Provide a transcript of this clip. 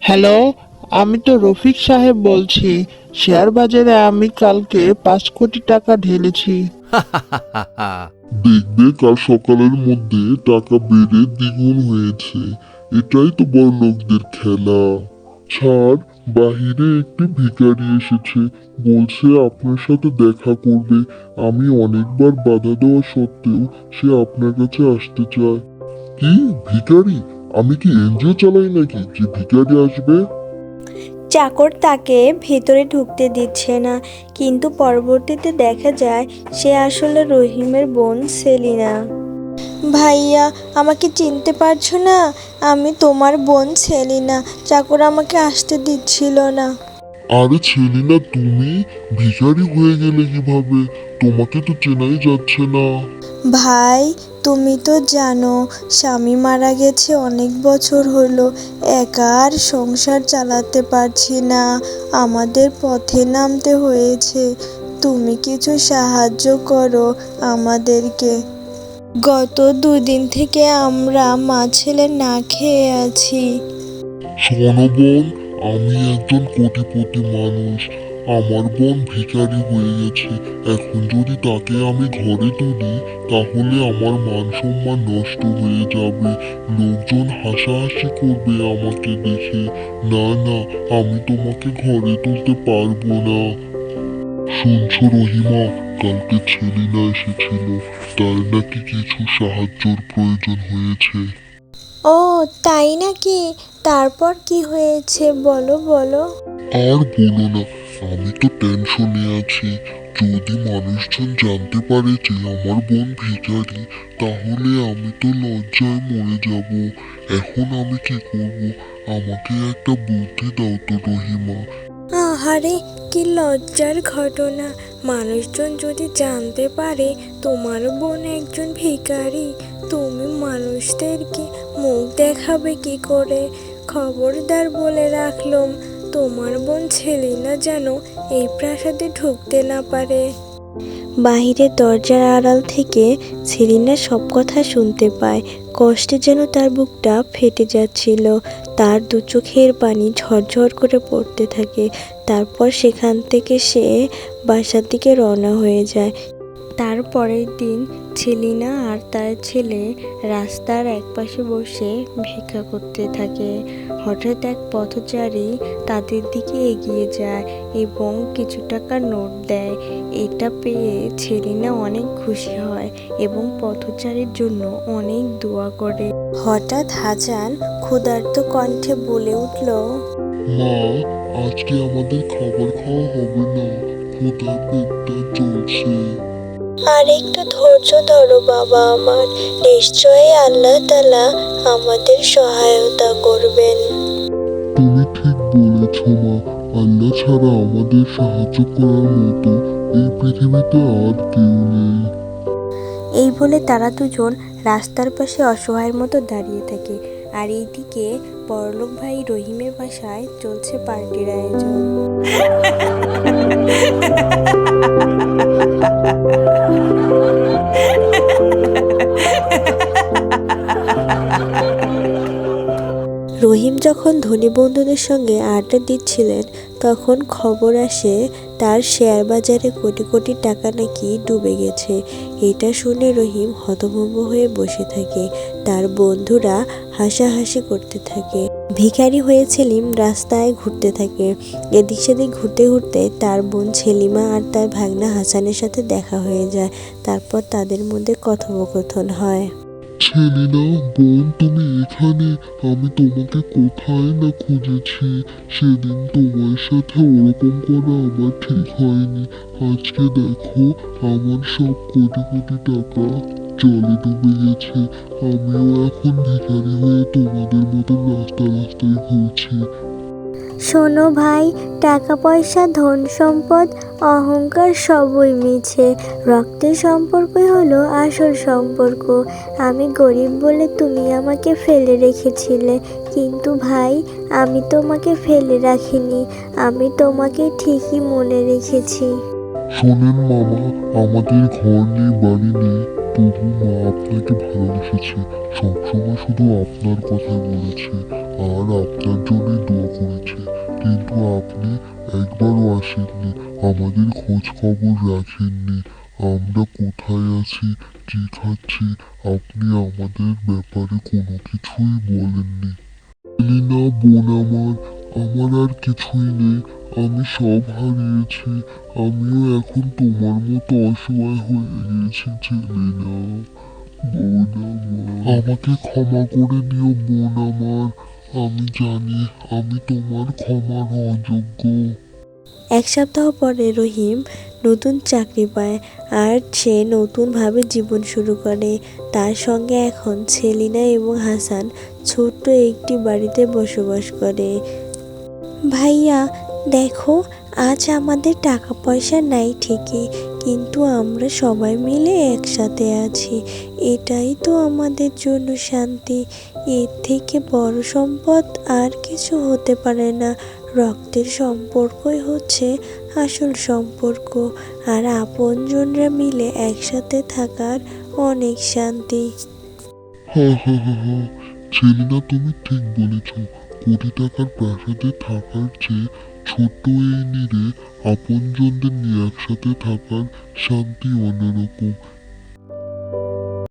Hello, আমি তো রফিক সাহেব বলছি। শেয়ার বাজারে আমি কালকে পাঁচ কোটি টাকা ঢেলেছি। দেখবে, কাল সকালের মধ্যে টাকা বেড়ে দ্বিগুণ হয়েছে। এটাই তো বড় লোকদের খেলা। ছাড় বাহিরে একটি ভিখারি এসেছে। বলছে, আপনার সাথে দেখা করবে আমি অনেকবার বাধা দেওয়া সত্ত্বেও সে আপনার কাছে আসতে চায়। কি, ভিখারি? আমি কি এনজিও চালাই নাকি? যে ভিখারি আসবে? চাকর তাকে ভেতরে ঢুকতে দিচ্ছে না, কিন্তু পরবর্তীতে দেখা যায় সে আসলে রহিমের বোন সেলিনা। ভাইয়া আমাকে চিনতে পারছ না? আমি তোমার বোন সেলিনা। চাকর আমাকে আসতে দিচ্ছিল না। আরে ছেলে না তুমি ভিখারি হয়ে গেলে কীভাবে? তোমাকে তো চেনাই যাচ্ছে না। ভাই তুমি তো জানো স্বামী মারা গেছে অনেক বছর হলো। একা আর সংসার চালাতে পারছি না। আমাদের পথে নামতে হয়েছে। তুমি কিছু সাহায্য করো আমাদেরকে। গত দুদিন থেকে আমরা মা ছেলে না খেয়ে আছি। আমি একজন কোটিপতি মানুষ। আমার বোন ভিখারি হয়ে গেছে। এখন যদি তাকে আমি ঘরে তুলি, তাহলে আমার মান সম্মান নষ্ট হয়ে যাবে। লোকজন হাসাহাসি করবে আমাকে দেখে। না না, আমি তোমাকে ঘরে তুলতে পারব না। শুনছো রহিমা? কালকে ছেলিনা এসেছিল তার নাকি কিছু সাহায্যর প্রয়োজন হয়েছে। ও তাই নাকি? তারপর কি হয়েছে বলো বলো। আর বলো না আমি তো টেনশনে আছি। যদি মানুষজন জানতে পারে যে আমার বোন ভিখারি তাহলে আমি তো লজ্জায় মরে যাব। এখন আমি কি করব? আমাকে একটা বুদ্ধি দাও তো রহিমা। আহারে কি লজ্জার ঘটনা? মানুষজন যদি জানতে পারে, তোমার বোন একজন ভিখারি, তুমি মানুষদেরকে মুখ দেখাবে কি করে? খবরদার বলে রাখলাম, তোমার বোন ছেলিনা যেন এই প্রাসাদে ঢুকতে না পারে। বাহিরে দরজার আড়াল থেকে সেলিনা সব কথা শুনতে পায়। কষ্টে যেন তার বুকটা ফেটে যাচ্ছিল। তার দু চোখের পানি ঝরঝর করে পড়তে থাকে। তারপর সেখান থেকে সে বাসার দিকে রওনা হয়ে যায়। তারপরের দিন ছেলিনা আর তার ছেলে রাস্তার একপাশে বসে ভিক্ষা করতে থাকে। হঠাৎ এক পথচারী তাদের দিকে এগিয়ে যায় এবং কিছু টাকার নোট দেয়। এটা পেয়ে ছেলিনা অনেক খুশি হয় এবং পথচারীর জন্য অনেক দোয়া করে। হঠাৎ হাজান ক্ষুধার্ত কণ্ঠে বলে উঠল, মা, আজকে আমাদের খাবার খাওয়া হবে না। ক্ষুধার পেটটা চলছে আর একটু ধৈর্য ধরো বাবা আমার। নিশ্চয়ই আল্লাহ তালা আমাদের সহায়তা করবেন। তুমি ঠিক বলেছ মা আল্লাহ ছাড়া আমাদের সাহায্য করার মতো এই পৃথিবীতে আর কেউ নেই। এই বলে তারা দুজন রাস্তার পাশে অসহায়ের মতো দাঁড়িয়ে থাকে। আর এইদিকে বড়লোক ভাই রহিমের বাসায় চলছে পার্টির আয়োজন। ধনী বন্ধুদের সঙ্গে আড্ডা দিচ্ছিলেন, তখন খবর আসে তার শেয়ার বাজারে কোটি কোটি টাকা নাকি ডুবে গেছে। এটা শুনে রহিম হতভম্ব হয়ে বসে থাকে। তার বন্ধুরা হাসাহাসি করতে থাকে। ভিখারি হয়ে সেলিম রাস্তায় ঘুরতে থাকে। এদিক সেদিক ঘুরতে ঘুরতে তার বোন সেলিমা আর তার ভাগনা হাসানের সাথে দেখা হয়ে যায়। তারপর তাদের মধ্যে কথোপকথন হয়। ছেলেনা বোন, তুমি এখানে। আমি তোমাকে কোথায় না খুঁজেছি? সেদিন তোমার সাথে ওরকম করা আমার ঠিক হয়নি। আজকে দেখো, আমার সব কোটি কোটি টাকা জলে ডুবে গেছে। আমিও এখন ভিখারি হয়ে তোমাদের মতন রাস্তা রাস্তায় ঘুরছি। শোনো ভাই, টাকা পয়সা, ধন সম্পদ অহংকার সবই মিছে। রক্তের সম্পর্কই হলো আসল সম্পর্ক। আমি গরিব বলে তুমি আমাকে ফেলে রেখেছিলে। কিন্তু ভাই, আমি তোমাকে ফেলে রাখিনি। আমি তোমাকে ঠিকই মনে রেখেছি। শোনেন মামা, আমাদের ঘর নেই, বাড়ি নেই। তবু মা আপনাকে ভালোবেসেছে। সবসময় শুধু আপনার কথাই বলেছে। আর আপনার জন্যই দোয়া করেছে। কিন্তু আপনি একবারও আসেননি। আমাদের খোঁজ খবর রাখেননি। আমরা কোথায় আছি, কি খাচ্ছি, আপনি আমাদের ব্যাপারে কোনো কিছুই বলেননি। এলিনা বোন আমার আমার আর কিছুই নেই। আমি সব হারিয়েছি। আমিও এখন তোমার মতো অসহায় হয়ে গিয়েছি ছেলেনা বোন আমার। আমাকে ক্ষমা করে দিও বোন আমার। আমি জানি আমি তোমার ক্ষমার অযোগ্য। এক সপ্তাহ পরে রহিম নতুন চাকরি পায় আর সে নতুনভাবে জীবন শুরু করে। তার সঙ্গে এখন সেলিনা এবং হাসান ছোট্ট একটি বাড়িতে বসবাস করে। ভাইয়া, দেখো, আজ আমাদের টাকা পয়সা নাই ঠিকই কিন্তু আমরা সবাই মিলে একসাথে আছি। এটাই তো আমাদের জন্য শান্তি। এর থেকে বড় সম্পদ আর কিছু হতে পারে না। রক্তের সম্পর্কই হচ্ছে আসল সম্পর্ক। আর আপনজনরা মিলে একসাথে থাকার অনেক শান্তি। হ্যাঁ হ্যাঁ হ্যাঁ হ্যাঁ তুমি ঠিক বলেছ। কোটি টাকার প্রাসাদে থাকার চেয়ে ছোট্ট এই নিরে আপনজনদের নিয়ে একসাথে থাকার শান্তি অন্যরকম।